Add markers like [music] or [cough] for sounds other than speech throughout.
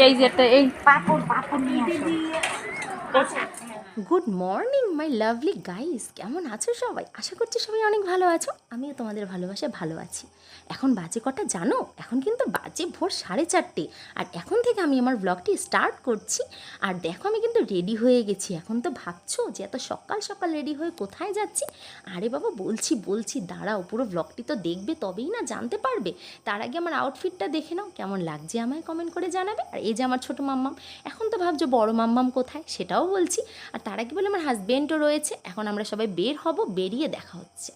এই যে একটা এই পাপড় পাপড় নিয়ে আসো good morning my lovely guys কেমন আছো সবাই? আশা করছি সবাই অনেক ভালো আছো। আমিও তোমাদের ভালোবাসায় ভালো আছি। এখন বাজে কটা জানো? এখন কিন্তু বাজে ভোর সাড়ে চারটে। আর এখন থেকে আমি আমার ব্লগটি স্টার্ট করছি। আর দেখো আমি কিন্তু রেডি হয়ে গেছি। এখন তো ভাবছ যে এত সকাল সকাল রেডি হয়ে কোথায় যাচ্ছি? আরে বাবা, বলছি বলছি, দাঁড়াও, পুরো ব্লগটি তো দেখবে, তবেই না জানতে পারবে। তার আগে আমার আউটফিটটা দেখে নাও, কেমন লাগছে আমায় কমেন্ট করে জানাবে। আর এই যে আমার ছোটো মাম্মাম, এখন তো ভাবছ বড় মাম্মাম কোথায়? সেটাও বলছি। আর তার আগে বলে আমার হাজব্যান্ডও রয়েছে। এখন আমরা সবাই বের হব, বেরিয়ে দেখা হচ্ছে।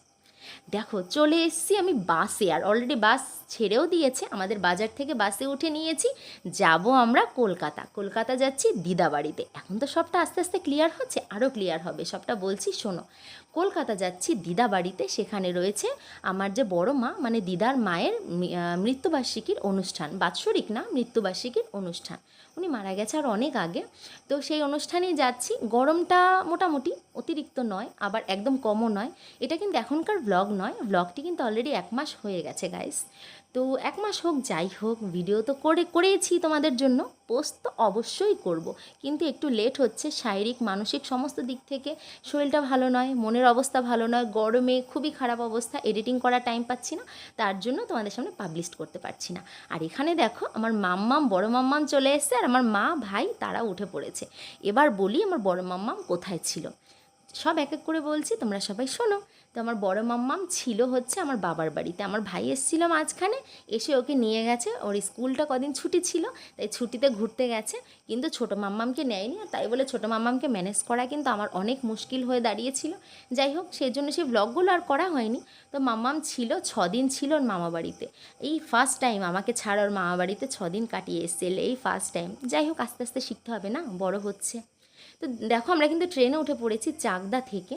দেখো, চলে এসেছি আমি বাসে। আর অলরেডি বাস ছেড়েও দিয়েছে। আমাদের বাজার থেকে বাসে উঠে নিয়েছি। যাব আমরা কলকাতা। কলকাতা যাচ্ছি দিদাবাড়িতে। এখন তো সবটা আস্তে আস্তে ক্লিয়ার হচ্ছে। আরও ক্লিয়ার হবে। সবটা বলছি, শোনো। কলকাতা যাচ্ছি দিদাবাড়িতে। সেখানে রয়েছে আমার যে বড় মা মানে দিদার মায়ের মৃত্যুবার্ষিকীর অনুষ্ঠান। বাৎসরিক না, মৃত্যুবার্ষিকীর অনুষ্ঠান। উনি মারা গেছে আর অনেক আগে। তো সেই অনুষ্ঠানেই যাচ্ছি। গরমটা মোটামুটি অতিরিক্ত নয়, আবার একদম কমও নয়। এটা কিন্তু এখনকার ব্লগ নয়। ব্লগটি কিন্তু অলরেডি এক মাস হয়ে গেছে গাইস তো এক মাস হোক, যাই হোক ভিডিও তো করে করেছি তোমাদের জন্য। পোস্ট তো অবশ্যই করব। কিন্তু একটু লেট হচ্ছে, শারীরিক, মানসিক সমস্ত দিক থেকে শরীরটা ভালো নয়, মনের অবস্থা ভালো নয়, গরমে খুবই খারাপ অবস্থা এডিটিং করার টাইম পাচ্ছি না, তার জন্য তোমাদের সামনে পাবলিশ করতে পারছি না। আর এখানে দেখো, আমার মাম্মাম, বড় মাম্মাম চলে এসছে, আর আমার মা, ভাই, তারা উঠে পড়েছে। এবার বলি, আমার বড় মাম্মাম কোথায় ছিল? সব এক এক করে বলছি, তোমরা সবাই শোনো। তো আমার বড় মাম্মাম ছিল হচ্ছে আমার বাবার বাড়িতে। আমার ভাই এসেছিল মাঝখানে, এসে ওকে নিয়ে গেছে। ওর স্কুলটা কদিন ছুটি ছিল, তাই ছুটিতে ঘুরতে গেছে। কিন্তু ছোটো মাম্মামকে নেয়নি আর তাই বলে ছোটো মাম্মামকে ম্যানেজ করা কিন্তু আমার অনেক মুশকিল হয়ে দাঁড়িয়েছিল। যাই হোক, সেই জন্য সেই ব্লগগুলো আর করা হয়নি। তো মাম্মাম ছিল, ছদিন ছিল ওর মামা বাড়িতে। এই ফার্স্ট টাইম আমাকে ছাড়া ওর মামা বাড়িতে ছদিন কাটিয়ে এসেছিল, এই ফার্স্ট টাইম যাই হোক, আস্তে আস্তে শিখতে হবে না, বড় হচ্ছে। তো দেখো আমরা কিন্তু ট্রেনে উঠে পড়েছি চাকদা থেকে।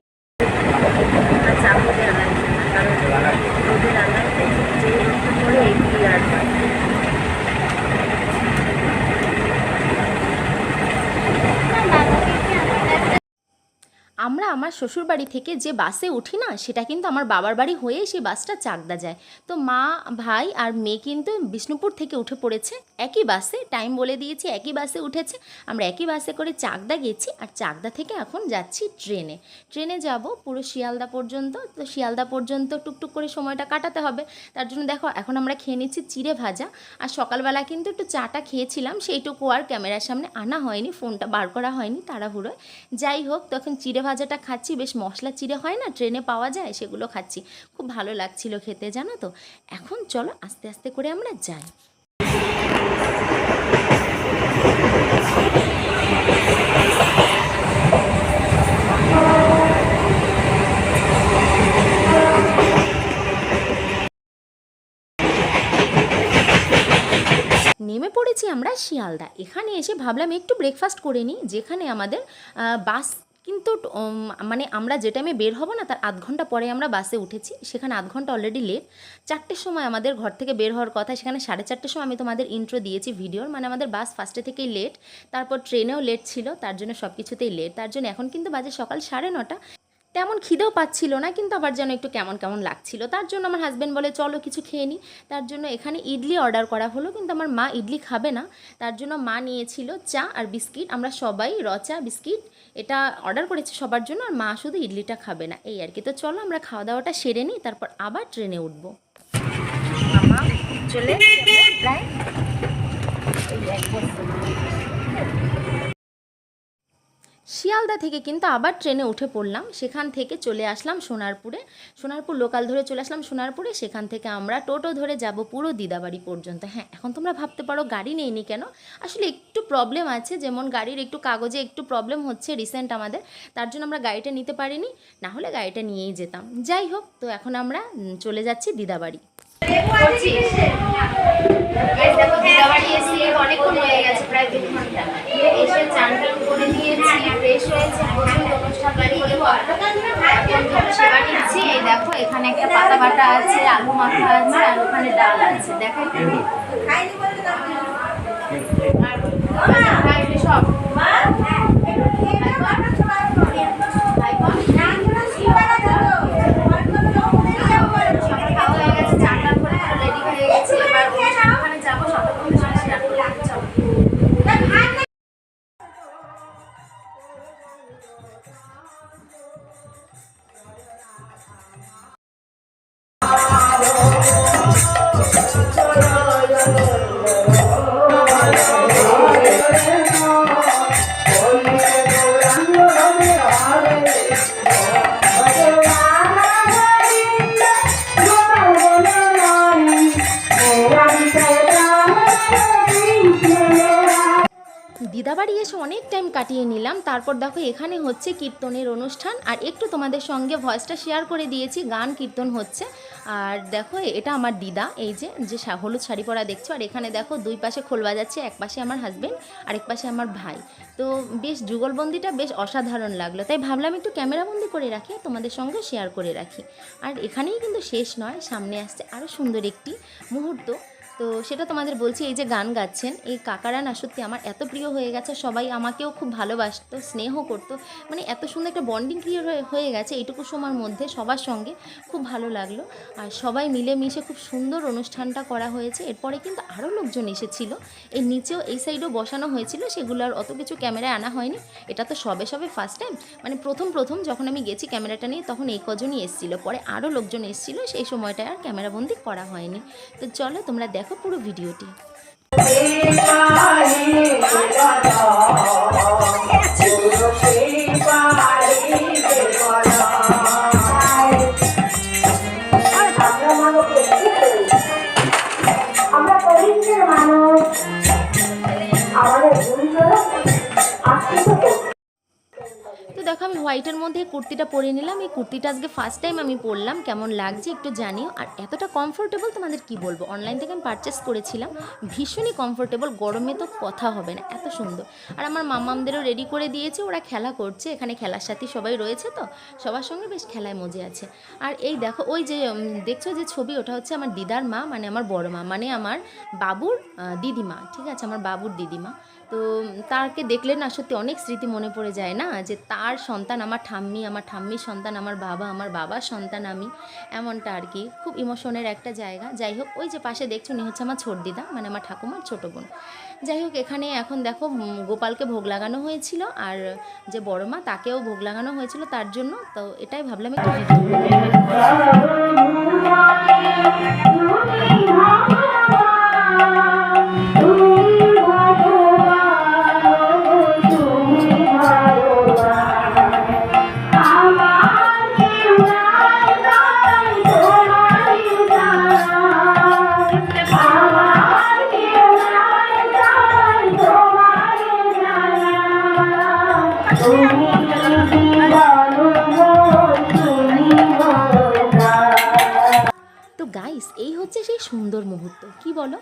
আমরা আমার শ্বশুরবাড়ি থেকে যে বাসে উঠি না, সেটা কিন্তু আমার বাবার বাড়ি হয়ে সেই বাসটা চাকদা যায়। তো মা, ভাই আর মেয়ে কিন্তু বিষ্ণুপুর থেকে উঠে পড়েছে। একই বাসে টাইম বলে দিয়েছি, একই বাসে উঠেছে। আমরা একই বাসে করে চাকদা গেছি আর চাকদা থেকে এখন যাচ্ছি ট্রেনে। ট্রেনে যাব পুরো শিয়ালদা পর্যন্ত। তো শিয়ালদা পর্যন্ত টুকটুক করে সময়টা কাটাতে হবে। তার জন্য দেখো, এখন আমরা খেয়ে নিচ্ছি চিড়ে ভাজা। আর সকালবেলা কিন্তু একটু চাটা খেয়েছিলাম, সেইটুকু আর ক্যামেরার সামনে আনা হয়নি, ফোনটা বার করা হয়নি তাড়াহুড়োয়। যাই হোক, তখন চিড়ে ভাজাটা খাচ্ছি, বেশ মশলা চিড়ে হয় না, ট্রেনে পাওয়া যায়, সেগুলো খাচ্ছি। খুব ভালো লাগছিল খেতে, জানো তো? এখন চলো আস্তে আস্তে করে আমরা যাই। নেমে পড়েছি আমরা শিয়ালদা। এখানে এসে ভাবলাম একটু ব্রেকফাস্ট করে নিই, যেখানে আমাদের বাস কিন্তু মানে আমরা যে টাইমে বের হব না, তার আধ ঘণ্টা পরে আমরা বাসে উঠেছি। সেখানে আধ ঘণ্টা অলরেডি লেট চারটের সময় আমাদের ঘর থেকে বের হওয়ার কথা, সেখানে সাড়ে চারটের সময় আমি তোমাদের ইন্ট্রো দিয়েছি ভিডিওর মানে আমাদের বাস ফার্স্টে থেকেই লেট তারপর ট্রেনেও লেট ছিল, তার জন্য সব কিছুতেই লেট তার জন্য এখন কিন্তু বাজে সকাল সাড়ে নটা। তেমন খিদেও পাচ্ছিল না, কিন্তু আবার যেন একটু কেমন কেমন লাগছিল। তার জন্য আমার হাজব্যান্ড বলে, চলো কিছু খেয়ে নিই তার জন্য এখানে ইডলি অর্ডার করা হলো, কিন্তু আমার মা ইডলি খাবে না। তার জন্য মা নিয়েছিল চা আর বিস্কিট। আমরা সবাই র চা, বিস্কিট এটা অর্ডার করেছি সবার জন্য, আর মা শুধু ইডলিটা খাবে না। এই আর কি। তো চলো আমরা খাওয়া দাওয়াটা সেরে নিই, তারপর আবার ট্রেনে উঠবো। চলে প্রায় শিয়ালদা থেকে কিন্তু আবার ট্রেনে উঠে পড়লাম। সেখান থেকে চলে আসলাম সোনারপুরে। সোনারপুর লোকাল ধরে চলে আসলাম সোনারপুরে। সেখান থেকে আমরা টোটো ধরে যাব পুরো দিদাবাড়ি পর্যন্ত। হ্যাঁ এখন তোমরা ভাবতে পারো গাড়ি নেইনি কেন? আসলে একটু প্রবলেম আছে। যেমন গাড়ির একটু কাগজে একটু প্রবলেম হচ্ছে রিসেন্ট আমাদের। তার জন্য আমরা গাড়িটা নিতে পারিনি। না হলে গাড়িটা নিয়েই যেতাম। যাই হোক, তো এখন আমরা চলে যাচ্ছি দিদাবাড়ি Guys, দেখো দিদাবাড়ি এসে অনেকক্ষণ হয়ে গেছে প্রায় দু ঘণ্টা এসে চান টান করে নিয়েছি ফ্রেশ হয়েছে প্রচুর অনুষ্ঠান বাড়ি এখন ধরো নিচ্ছি এই দেখো এখানে একটা পাতা বাটা আছে আলু মাথা আছে আর ওখানে ডাল আছে। দেখো এখানে। সব। কাটিয়ে নিলাম। তারপর দেখো এখানে হচ্ছে কীর্তনের অনুষ্ঠান। আর একটু তোমাদের সঙ্গে ভয়েসটা শেয়ার করে দিয়েছি, গান, কীর্তন হচ্ছে। আর দেখো, এটা আমার দিদা, এই যে যে হলুদ শাড়ি পরা দেখছ। আর এখানে দেখো, দুই পাশে খোল বাজাচ্ছে, এক পাশে আমার হাজব্যান্ড আর এক পাশে আমার ভাই। তো বেশ যুগলবন্দিটা বেশ অসাধারণ লাগল। তাই ভাবলাম একটু ক্যামেরাবন্দি করে রাখি, তোমাদের সঙ্গে শেয়ার করে রাখি। আর এখানেই কিন্তু শেষ নয়, সামনে আসছে আরও সুন্দর একটি মুহূর্ত। তো সেটা তোমাদের বলছি, এই যে গান গাচ্ছেন, এই কাকারা না সত্যি আমার এত প্রিয় হয়ে গেছে, সবাই আমাকেও খুব ভালোবাসতো, স্নেহ করতো মানে এত সুন্দর একটা বন্ডিং ক্রিয়েট হয়ে গেছে এইটুকু সময়ের মধ্যে সবার সঙ্গে, খুব ভালো লাগল। আর সবাই মিলেমিশে খুব সুন্দর অনুষ্ঠানটা করা হয়েছে, এরপরে কিন্তু আরও লোকজন এসেছিল, এর নিচেও এই সাইডেও বসানো হয়েছিল, সেগুলো আর অত কিছু ক্যামেরায় আনা হয়নি, এটা তো সবে সবে ফার্স্ট টাইম মানে প্রথম প্রথম যখন আমি গেছি ক্যামেরাটা নিয়ে, তখন এই কজনই এসেছিল, পরে আরও লোকজন এসেছিল, সেই সময়টায় আর ক্যামেরাবন্দি করা হয়নি। তো চলো তোমরা দেখো পুরো ভিডিওটি আমরা হোয়াইটের মধ্যে কুর্তিটা পরে নিলাম। এই কুর্তিটা আজকে ফার্স্ট টাইম আমি পরলাম। কেমন লাগছে একটু জানিও। আর এতটা কমফোর্টেবল তোমাদের কি বলব? অনলাইন থেকে আমি পারচেস করেছিলাম। ভীষণই কমফোর্টেবল গরমে তো কথা হবে না, এত সুন্দর। আর আমার মামামদেরও রেডি করে দিয়েছে, ওরা খেলা করছে। এখানে খেলার সাথী সবাই রয়েছে তো, সবার সঙ্গে বেশ খেলায় মজে আছে। আর এই দেখো, ওই যে দেখছ যে ছবি, ওটা হচ্ছে আমার দিদার মা মানে আমার বড় মা মানে আমার বাবুর দিদিমা, ঠিক আছে? আমার বাবুর দিদিমা। তো তাকে দেখলে না সত্যি অনেক স্মৃতি মনে পড়ে যায় না? যে তার সন্তান আমার ঠাম্মি, আমার ঠাম্মির সন্তান, আমার বাবা, আমার বাবার সন্তান আমি, এমনটা আর কি। খুব ইমোশনের একটা জায়গা। যাই হোক, ওই যে পাশে দেখছ, উনি হচ্ছে আমার ছোট দিদা মানে আমার ঠাকুমার ছোটো বোন। যাই হোক, এখানে এখন দেখো গোপালকে ভোগ লাগানো হয়েছিল আর যে বড় মা, তাকেও ভোগ লাগানো হয়েছিল তার জন্য। তো এটাই ভাবলাম সুন্দর মুহূর্ত। কি বলো?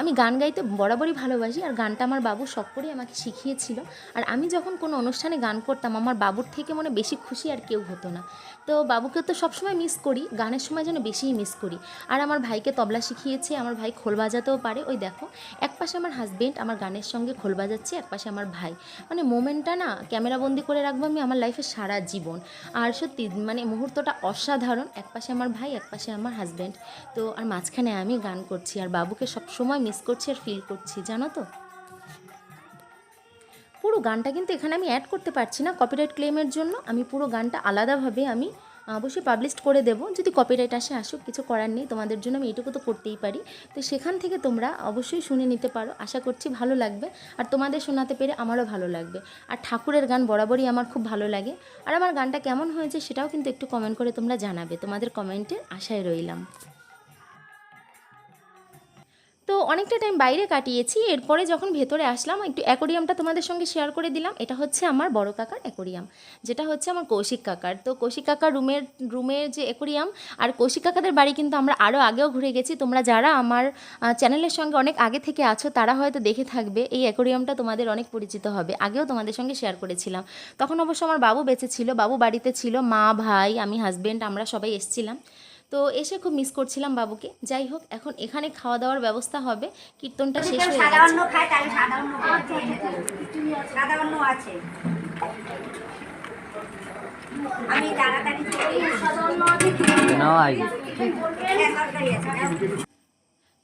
আমি গান গাইতে বরাবরই ভালোবাসি আর গানটা আমার বাবু সব করে আমাকে শিখিয়েছিল। আর আমি যখন কোনো অনুষ্ঠানে গান করতাম, আমার বাবুর থেকে মনে বেশি খুশি আর কেউ হতো না। তো বাবুকে তো সবসময় মিস করি, গানের সময় যেন বেশিই মিস করি। আর আমার ভাইকে তবলা শিখিয়েছে, আমার ভাই খোল বাজাতেও পারে। ওই দেখো, এক পাশে আমার হাজবেন্ড আমার গানের সঙ্গে খোল বাজাচ্ছে, এক পাশে আমার ভাই। মানে মোমেন্টটা না ক্যামেরাবন্দি করে রাখব আমি আমার লাইফে সারা জীবন। আর সত্যি মানে মুহূর্তটা অসাধারণ, এক পাশে আমার ভাই, এক পাশে আমার হাজব্যান্ড তো আর মাঝখানে আমি গান করছি, আর বাবুকে সবসময় মিস করছি আর ফিল করছি, জানো তো? পুরো গানটা কিন্তু এখানে আমি অ্যাড করতে পারছি না কপিরাইট ক্লেমের জন্য। আমি পুরো গানটা আলাদাভাবে আমি অবশ্যই পাবলিশ করে দেবো। যদি কপিরাইট আসে, আসুক, কিছু করার নেই। তোমাদের জন্য আমি এইটুকু তো করতেই পারি। তো সেখান থেকে তোমরা অবশ্যই শুনে নিতে পারো। আশা করছি ভালো লাগবে। আর তোমাদের শোনাতে পেরে আমারও ভালো লাগবে। আর ঠাকুরের গান বরাবরই আমার খুব ভালো লাগে। আর আমার গানটা কেমন হয়েছে সেটাও কিন্তু একটু কমেন্ট করে তোমরা জানাবে। তোমাদের কমেন্টের আশায় রইলাম। তো অনেকটা টাইম বাইরে কাটিয়েছি। এরপরে যখন ভেতরে আসলাম, একটু অ্যাকোরিয়ামটা তোমাদের সঙ্গে শেয়ার করে দিলাম। এটা হচ্ছে আমার বড় কাকার অ্যাকোরিয়াম যেটা হচ্ছে আমার কৌশিক কাকার। তো কৌশিক কাকার রুমের রুমের যে অ্যাকোরিয়াম আর কৌশিক কাকাদের বাড়ি কিন্তু আমরা আরও আগেও ঘুরে গেছি। তোমরা যারা আমার চ্যানেলের সঙ্গে অনেক আগে থেকে আছো, তারা হয়তো দেখে থাকবে, এই অ্যাকোরিয়ামটা তোমাদের অনেক পরিচিত হবে। আগেও তোমাদের সঙ্গে শেয়ার করেছিলাম। তখন অবশ্য আমার বাবু বেঁচে ছিল, বাবু বাড়িতে ছিল, মা, ভাই, আমি হাজব্যান্ড আমরা সবাই এসেছিলাম। তো এসে খুব মিস করছিলাম বাবুকে। যাই হোক এখন এখানে খাওয়া দাওয়ার ব্যবস্থা হবে। কীর্তনটা শেষ হয়ে গেছে। সাদা অন্ন আছে। আমি তাড়াতাড়ি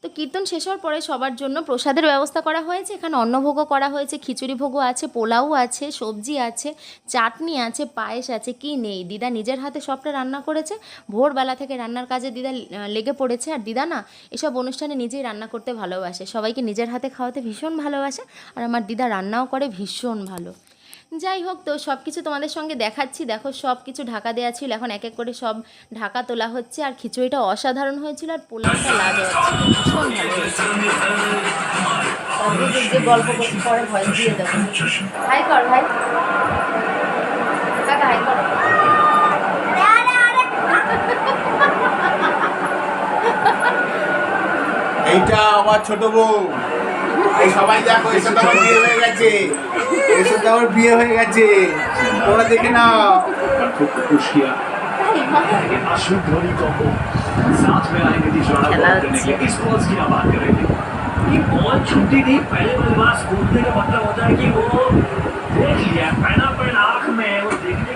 তো কীর্তন শেষ হওয়ার পরে সবার জন্য প্রসাদের ব্যবস্থা করা হয়েছে। এখানে অন্নভোগও করা হয়েছে খিচুড়ি ভোগও আছে, পোলাও আছে, সবজি আছে, চাটনি আছে, পায়েস আছে, কি নেই? দিদা নিজের হাতে সবটা রান্না করেছে। ভোরবেলা থেকে রান্নার কাজে দিদা লেগে পড়েছে। আর দিদা না এসব অনুষ্ঠানে নিজেই রান্না করতে ভালোবাসে। সবাইকে নিজের হাতে খাওয়াতে ভীষণ ভালোবাসে। আর আমার দিদা রান্নাও করে ভীষণ ভালো। যাই হোক তো সব কিছু তোমাদের সঙ্গে দেখাচ্ছি। দেখো সব কিছু ঢাকা দেওয়া ছিল, এখন এক এক করে সব ঢাকা তোলা হচ্ছে আর খিচুড়িটা অসাধারণ হয়েছিল আর পোলাওটা ছিল ভীষণ ভালো গল্প করতে পরে ভয় দিয়ে কর ভাই এইটা আমার ছোট বউ। সবাই দেখো এর সাথে আমার বিয়ে হয়ে গেছে। এর সাথে আমার বিয়ে হয়ে গেছে তোমরা দেখে নাও खूब खुश किया लेकिन अशुभ ध्वनि को साथ में आएंगे थी जोड़ा खेला बॉल करने के लिए इस बॉल्स की हम बात कर रहे थे ये बॉल छूटी थी पहले बल्लेबाज कूदने का मतलब होता है कि वो देख लिया पैना पैन आंख में वो देखने के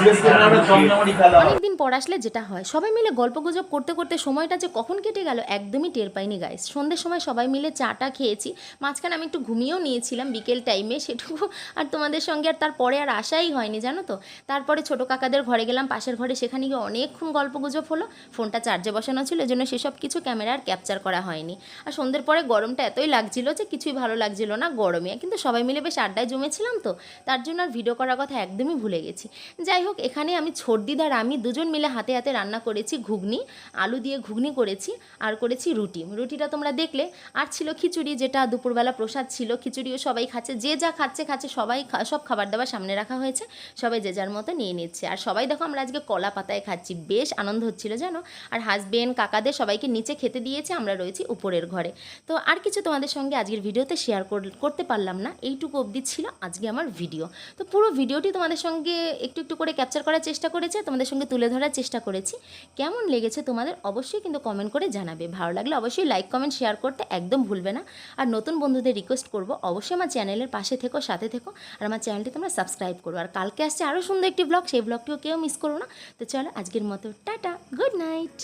হ্যাঁ, অনেকদিন পর আসলে যেটা হয় সবাই মিলে গল্প গুজব করতে করতে সময়টা যে কখন কেটে গেল একদমই টের পাইনি গাইস সন্ধ্যের সময় সবাই মিলে চাটা খেয়েছি মাঝখানে আমি একটু ঘুমিয়েও নিয়েছিলাম বিকেল টাইমে সেটুকু [laughs] আর তোমাদের সঙ্গে আর তারপরে আর আসাই হয়নি জানো তো? তারপরে ছোটো কাকাদের ঘরে গেলাম পাশের ঘরে সেখানে গিয়ে অনেকক্ষণ গল্প গুজব হলো ফোনটা চার্জে বসানো ছিল এজন্য সেসব কিছু ক্যামেরা আর ক্যাপচার করা হয়নি। আর সন্ধ্যের পরে গরমটা এতই লাগছিল যে কিছুই ভালো লাগছিল না গরমে কিন্তু সবাই মিলে বেশ আড্ডায় জমেছিলাম তো তার জন্য আর ভিডিও করার কথা একদমই ভুলে গেছি। যাই হোক এখানে আমি ছোটদিদার আমি দুজন মিলে হাতে হাতে রান্না করেছি ঘুগনি, আলু দিয়ে ঘুগনি করেছি আর করেছি রুটি। রুটিটা তোমরা দেখলে, আর ছিল খিচুড়ি যেটা দুপুরবেলা প্রসাদ ছিল, খিচুড়িও সবাই খাচ্ছে, যে যা খাচ্ছে খাচ্ছে সবাই সব খাবার দাবার সামনে রাখা হয়েছে, সবাই যে যার মতো নিয়ে নিচ্ছে। আর সবাই দেখো আমরা আজকে কলা পাতায় খাচ্ছি, বেশ আনন্দ হচ্ছিল জানো? আর হাজবেন্ড কাকাদের সবাইকে নিচে খেতে দিয়েছে, আমরা রয়েছি উপরের ঘরে। তো আর কিছু তোমাদের সঙ্গে আজকের ভিডিওতে শেয়ার করতে পারলাম না, এইটুকু অবধি ছিল আজকে আমার ভিডিও তো পুরো ভিডিওটি তোমাদের সঙ্গে একটু একটু করে ক্যাপচার করার চেষ্টা করেছে, তোমাদের সঙ্গে তুলে ধরার চেষ্টা করেছি। কেমন লেগেছে তোমাদের অবশ্যই কিন্তু কমেন্ট করে জানাবে। ভালো লাগলে অবশ্যই লাইক কমেন্ট শেয়ার করতে একদম ভুলবে না। আর নতুন বন্ধুদের রিকোয়েস্ট করব, অবশ্যই আমার চ্যানেলের পাশে থেকো, সাথে থেকো। আর আমার চ্যানেলটি তোমরা সাবস্ক্রাইব করো। আর কালকে আসছে আরও সুন্দর একটি ব্লগ সেই ব্লগটিও কেউ মিস করো না। তো চলো আজকের মতো, টাটা গুড নাইট